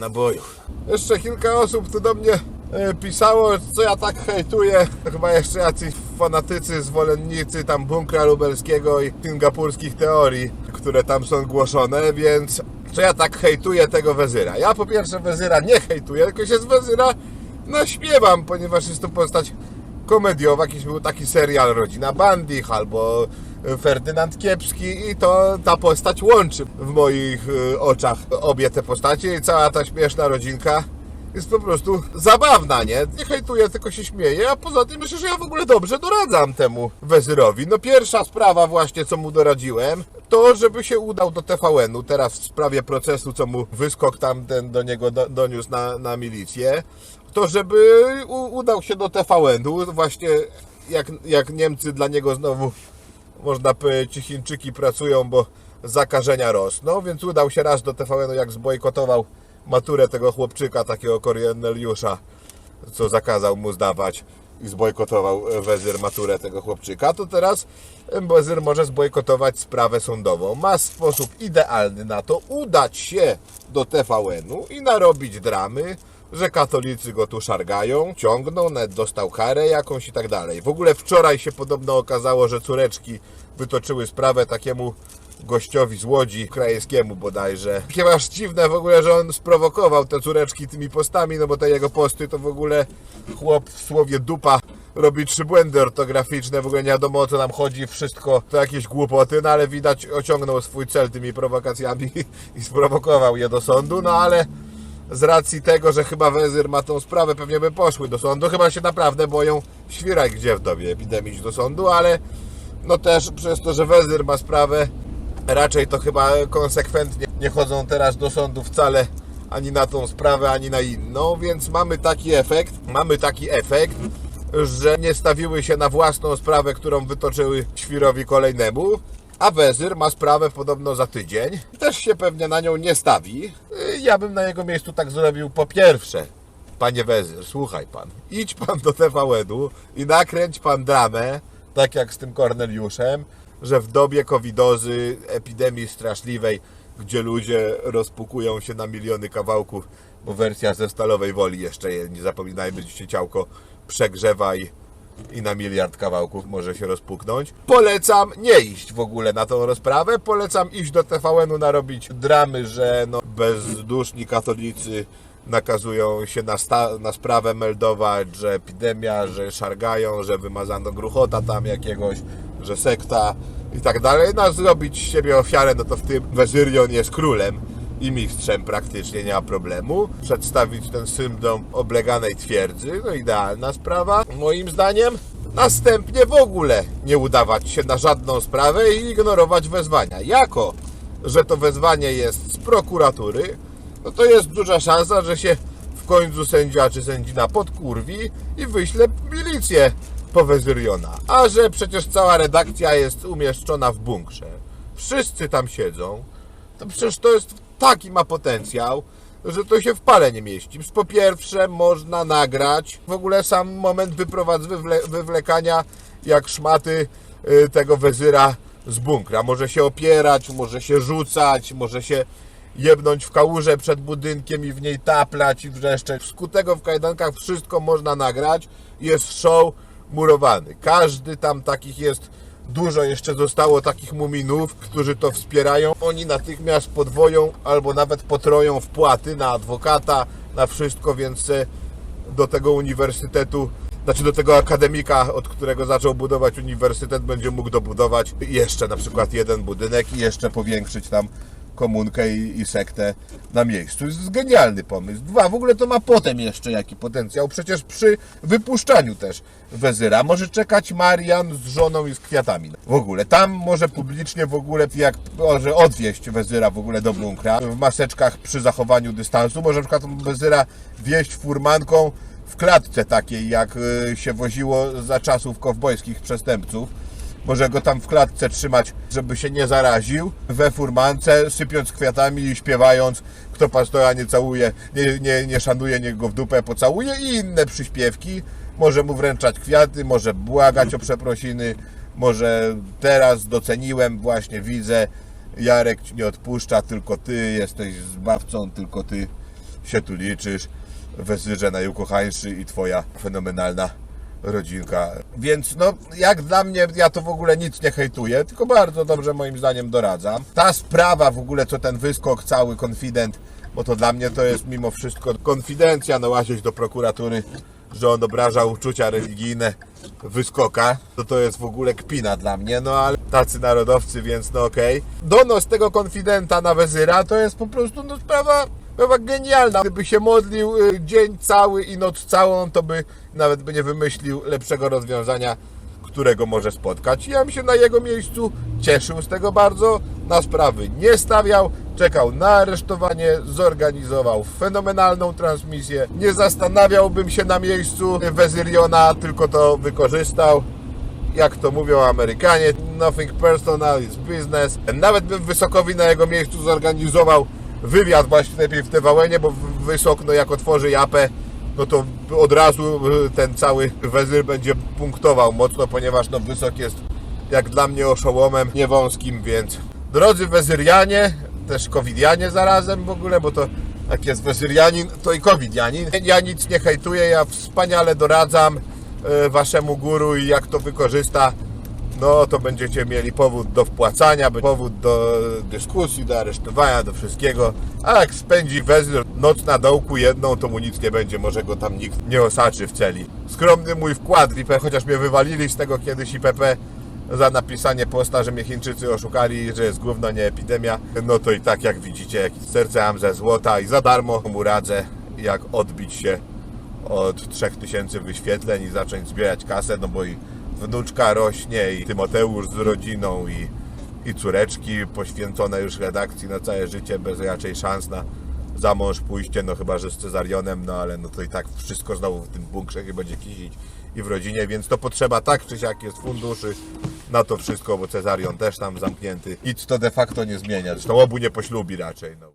nabojów. Jeszcze kilka osób tu do mnie e, pisało, co ja tak hejtuję. Chyba jeszcze jacyś fanatycy, zwolennicy tam bunkra lubelskiego i singapurskich teorii, które tam są głoszone, więc co ja tak hejtuję tego wezyra. Ja po pierwsze wezyra nie hejtuję, tylko się z wezyra naśmiewam, ponieważ jest to postać komediowa, jakiś był taki serial Rodzina Bandich albo Ferdynand Kiepski i to ta postać łączy w moich y, oczach obie te postacie i cała ta śmieszna rodzinka jest po prostu zabawna, nie? Nie hejtuję, tylko się śmieję, a poza tym myślę, że ja w ogóle dobrze doradzam temu Wezyrowi. No pierwsza sprawa właśnie, co mu doradziłem, to żeby się udał do TVN-u, teraz w sprawie procesu, co mu wyskok tam ten do niego do, doniósł na, na milicję, to żeby u, udał się do TVN-u, właśnie jak, jak Niemcy dla niego znowu można powiedzieć, Chińczyki pracują, bo zakażenia rosną, więc udał się raz do TVN-u, jak zbojkotował maturę tego chłopczyka, takiego Korneliusza, co zakazał mu zdawać i zbojkotował wezyr maturę tego chłopczyka, to teraz wezyr może zbojkotować sprawę sądową. Ma sposób idealny na to udać się do TVN-u i narobić dramy, że katolicy go tu szargają, ciągną, nawet dostał karę jakąś i tak dalej. W ogóle wczoraj się podobno okazało, że córeczki wytoczyły sprawę takiemu gościowi z Łodzi, krajewskiemu bodajże. Chyba aż dziwne w ogóle, że on sprowokował te córeczki tymi postami, no bo te jego posty to w ogóle chłop w słowie dupa robi trzy błędy ortograficzne, w ogóle nie wiadomo o co nam chodzi, wszystko to jakieś głupoty, no ale widać osiągnął swój cel tymi prowokacjami i sprowokował je do sądu, no ale z racji tego, że chyba Wezyr ma tą sprawę, pewnie by poszły do sądu. Chyba się naprawdę boją świraj gdzie w dobie epidemii do sądu, ale no też przez to, że Wezyr ma sprawę, raczej to chyba konsekwentnie nie chodzą teraz do sądu wcale ani na tą sprawę, ani na inną, więc mamy taki efekt, mamy taki efekt, że nie stawiły się na własną sprawę, którą wytoczyły świrowi kolejnemu, a Wezyr ma sprawę podobno za tydzień. Też się pewnie na nią nie stawi. Ja bym na jego miejscu tak zrobił po pierwsze. Panie Wezyr, słuchaj pan, idź pan do TVN-u i nakręć pan dramę, tak jak z tym Korneliuszem, że w dobie covidozy, epidemii straszliwej, gdzie ludzie rozpukują się na miliony kawałków, bo wersja ze stalowej woli jeszcze, nie zapominajmy, dzisiaj ciałko przegrzewa i i na miliard kawałków może się rozpuknąć. Polecam nie iść w ogóle na tą rozprawę. Polecam iść do TVN-u narobić dramy, że no, bezduszni katolicy nakazują się na, na sprawę meldować, że epidemia, że szargają, że wymazano gruchota tam jakiegoś, że sekta i tak dalej. No, zrobić siebie ofiarę, no to w tym Wezyrion jest królem i mistrzem praktycznie nie ma problemu. Przedstawić ten syndrom obleganej twierdzy, no idealna sprawa, moim zdaniem. Następnie w ogóle nie udawać się na żadną sprawę i ignorować wezwania. Jako, że to wezwanie jest z prokuratury, no to jest duża szansa, że się w końcu sędzia czy sędzina podkurwi i wyśle milicję po Wezyriona. A że przecież cała redakcja jest umieszczona w bunkrze. Wszyscy tam siedzą to przecież to jest taki ma potencjał, że to się w pale nie mieści. Po pierwsze, można nagrać w ogóle sam moment wyprowadz, wywle, wywlekania jak szmaty y, tego wezyra z bunkra. Może się opierać, może się rzucać, może się jebnąć w kałużę przed budynkiem i w niej taplać i wrzeszczeć. Wskutek tego w kajdankach wszystko można nagrać. Jest show murowany. Każdy tam takich jest Dużo jeszcze zostało takich muminów, którzy to wspierają. Oni natychmiast podwoją albo nawet potroją wpłaty na adwokata, na wszystko, więc e, do tego uniwersytetu, znaczy do tego akademika, od którego zaczął budować uniwersytet, będzie mógł dobudować jeszcze na przykład jeden budynek i jeszcze powiększyć tam komunkę i, i sektę na miejscu. Jest genialny pomysł. Dwa, w ogóle to ma potem jeszcze jaki potencjał. Przecież przy wypuszczaniu też Wezyra może czekać Marian z żoną i z kwiatami. W ogóle tam może publicznie w ogóle jak może odwieźć Wezyra w ogóle do bunkra w maseczkach przy zachowaniu dystansu. Może na przykład Wezyra wieść furmanką w klatce takiej jak y, się woziło za czasów kowbojskich przestępców może go tam w klatce trzymać, żeby się nie zaraził, we furmance, sypiąc kwiatami i śpiewając, kto pastora nie całuje, nie, nie, nie szanuje, niech go w dupę pocałuje i inne przyśpiewki. Może mu wręczać kwiaty, może błagać o przeprosiny, może teraz doceniłem, właśnie widzę, Jarek ci nie odpuszcza, tylko ty jesteś zbawcą, tylko ty się tu liczysz, wezyrze najukochańszy i twoja fenomenalna rodzinka. Więc no, jak dla mnie, ja to w ogóle nic nie hejtuję, tylko bardzo dobrze moim zdaniem doradzam. Ta sprawa w ogóle, co ten wyskok, cały konfident, bo to dla mnie to jest mimo wszystko konfidencja, no łazić do prokuratury, że on obraża uczucia religijne wyskoka, to to jest w ogóle kpina dla mnie, no ale tacy narodowcy, więc no okej. Donos tego konfidenta na wezyra to jest po prostu no sprawa Sprawa genialna. Gdyby się modlił y, dzień cały i noc całą, to by nawet by nie wymyślił lepszego rozwiązania, którego może spotkać. Ja bym się na jego miejscu cieszył z tego bardzo, na sprawy nie stawiał, czekał na aresztowanie, zorganizował fenomenalną transmisję. Nie zastanawiałbym się na miejscu Wezyriona, tylko to wykorzystał jak to mówią Amerykanie, nothing personal, it's business. Nawet bym Wysokowi na jego miejscu zorganizował wywiad właśnie lepiej w TVN, bo Wysok, no jak otworzy japę, no to od razu y, ten cały wezyr będzie punktował mocno, ponieważ no Wysok jest jak dla mnie oszołomem niewąskim, więc drodzy wezyrianie, też covidianie zarazem w ogóle, bo to jak jest wezyrianin, to i covidianin. Ja nic nie hejtuję, ja wspaniale doradzam e, waszemu guru i jak to wykorzysta, no to będziecie mieli powód do wpłacania, powód do dyskusji, do aresztowania, do wszystkiego. A jak spędzi wezyr noc na dołku jedną, to mu nic nie będzie, może go tam nikt nie osaczy w celi. Skromny mój wkład, IPP, chociaż mnie wywalili z tego kiedyś IPP za napisanie posta, że mnie Chińczycy oszukali, że jest gówno, nie epidemia. No to i tak jak widzicie, serce mam ze złota i za darmo mu radzę, jak odbić się od 3000 wyświetleń i zacząć zbierać kasę, no bo i wnuczka rośnie i Tymoteusz z rodziną i, i córeczki poświęcone już redakcji na całe życie, bez raczej szans na za mąż pójście, no chyba, że z Cezarionem, no ale no to i tak wszystko znowu w tym bunkrze nie będzie kisić i w rodzinie, więc to potrzeba tak czy siak jest funduszy na to wszystko, bo Cezarion też tam zamknięty. Nic to de facto nie zmienia, zresztą obu nie poślubi raczej, no.